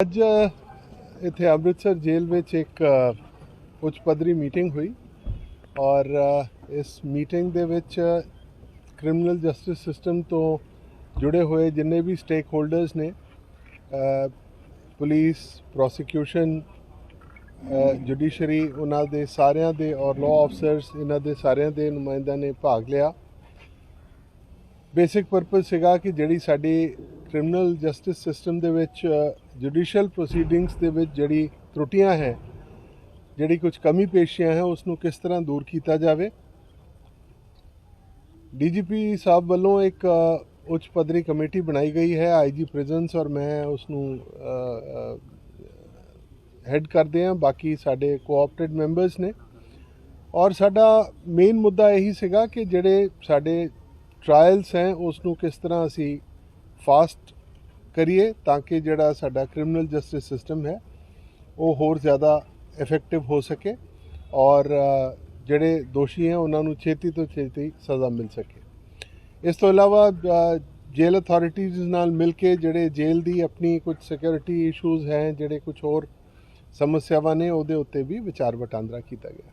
ਅੱਜ ਇੱਥੇ ਅੰਮ੍ਰਿਤਸਰ ਜੇਲ੍ਹ ਵਿੱਚ ਇੱਕ ਉੱਚ ਪੱਧਰੀ ਮੀਟਿੰਗ ਹੋਈ ਔਰ ਇਸ ਮੀਟਿੰਗ ਦੇ ਵਿੱਚ ਕ੍ਰਿਮੀਨਲ ਜਸਟਿਸ ਸਿਸਟਮ ਤੋਂ ਜੁੜੇ ਹੋਏ ਜਿੰਨੇ ਵੀ ਸਟੇਕ ਹੋਲਡਰਸ ਨੇ ਅ, ਪੁਲਿਸ ਪ੍ਰੋਸੀਕਿਊਸ਼ਨ ਜੁਡੀਸ਼ਰੀ ਉਹਨਾਂ ਦੇ ਸਾਰਿਆਂ ਦੇ ਔਰ ਲਾਅ ਆਫਸਰਸ ਇਹਨਾਂ ਦੇ ਸਾਰਿਆਂ ਦੇ ਨੁਮਾਇੰਦਿਆਂ ਨੇ ਭਾਗ ਲਿਆ। ਬੇਸਿਕ ਪਰਪਸ ਸੀਗਾ ਕਿ ਜਿਹੜੀ ਸਾਡੀ ਕ੍ਰਿਮੀਨਲ ਜਸਟਿਸ ਸਿਸਟਮ ਦੇ ਵਿੱਚ ਜੁਡੀਸ਼ੀਅਲ ਪ੍ਰੋਸੀਡਿੰਗਸ ਦੇ ਵਿੱਚ ਜਿਹੜੀ ਤਰੁੱਟੀਆਂ ਹੈ, ਜਿਹੜੀ ਕੁਝ ਕਮੀ ਪੇਸ਼ੀਆਂ ਹੈ ਉਸ ਨੂੰ ਕਿਸ ਤਰ੍ਹਾਂ ਦੂਰ ਕੀਤਾ ਜਾਵੇ? ਡੀਜੀਪੀ ਸਾਹਿਬ ਵੱਲੋਂ ਇੱਕ ਉੱਚ ਪੱਧਰੀ ਕਮੇਟੀ ਬਣਾਈ ਗਈ ਹੈ, ਆਈਜੀ ਪ੍ਰਿਜ਼ਨਸ, ਔਰ ਮੈਂ ਉਸ ਨੂੰ ਹੈੱਡ ਕਰਦੇ ਹਾਂ, ਬਾਕੀ ਸਾਡੇ ਕੋਆਪਰੇਟ ਮੈਂਬਰਸ ਨੇ। ਔਰ ਸਾਡਾ ਮੇਨ ਮੁੱਦਾ ਇਹੀ ਸੀਗਾ ਕਿ ਜਿਹੜੇ ਸਾਡੇ ਟ੍ਰਾਇਲਸ ਹੈ ਉਸ ਨੂੰ ਕਿਸ ਤਰ੍ਹਾਂ ਅਸੀਂ ਫਾਸਟ ਕਰੀਏ ਤਾਂ ਕਿ ਜਿਹੜਾ ਸਾਡਾ ਕ੍ਰਿਮੀਨਲ ਜਸਟਿਸ ਸਿਸਟਮ ਹੈ, ਉਹ ਹੋਰ ਜ਼ਿਆਦਾ ਇਫੈਕਟਿਵ ਹੋ ਸਕੇ ਔਰ ਜਿਹੜੇ ਦੋਸ਼ੀ ਹੈ, ਉਹਨਾਂ ਨੂੰ ਛੇਤੀ ਤੋਂ ਛੇਤੀ ਸਜ਼ਾ ਮਿਲ ਸਕੇ। ਇਸ ਤੋਂ ਇਲਾਵਾ ਜੇਲ੍ਹ ਅਥਾਰਟੀਜ਼ ਨਾਲ ਮਿਲ ਕੇ ਜਿਹੜੇ ਜੇਲ੍ਹ ਦੀ ਆਪਣੀ ਕੁਝ ਸਿਕਿਉਰਿਟੀ ਇਸ਼ੂਜ਼ ਹੈ, ਜਿਹੜੇ ਕੁਝ ਹੋਰ ਸਮੱਸਿਆਵਾਂ ਨੇ, ਉਹਦੇ ਉੱਤੇ ਵੀ ਵਿਚਾਰ ਵਟਾਂਦਰਾ ਕੀਤਾ ਗਿਆ।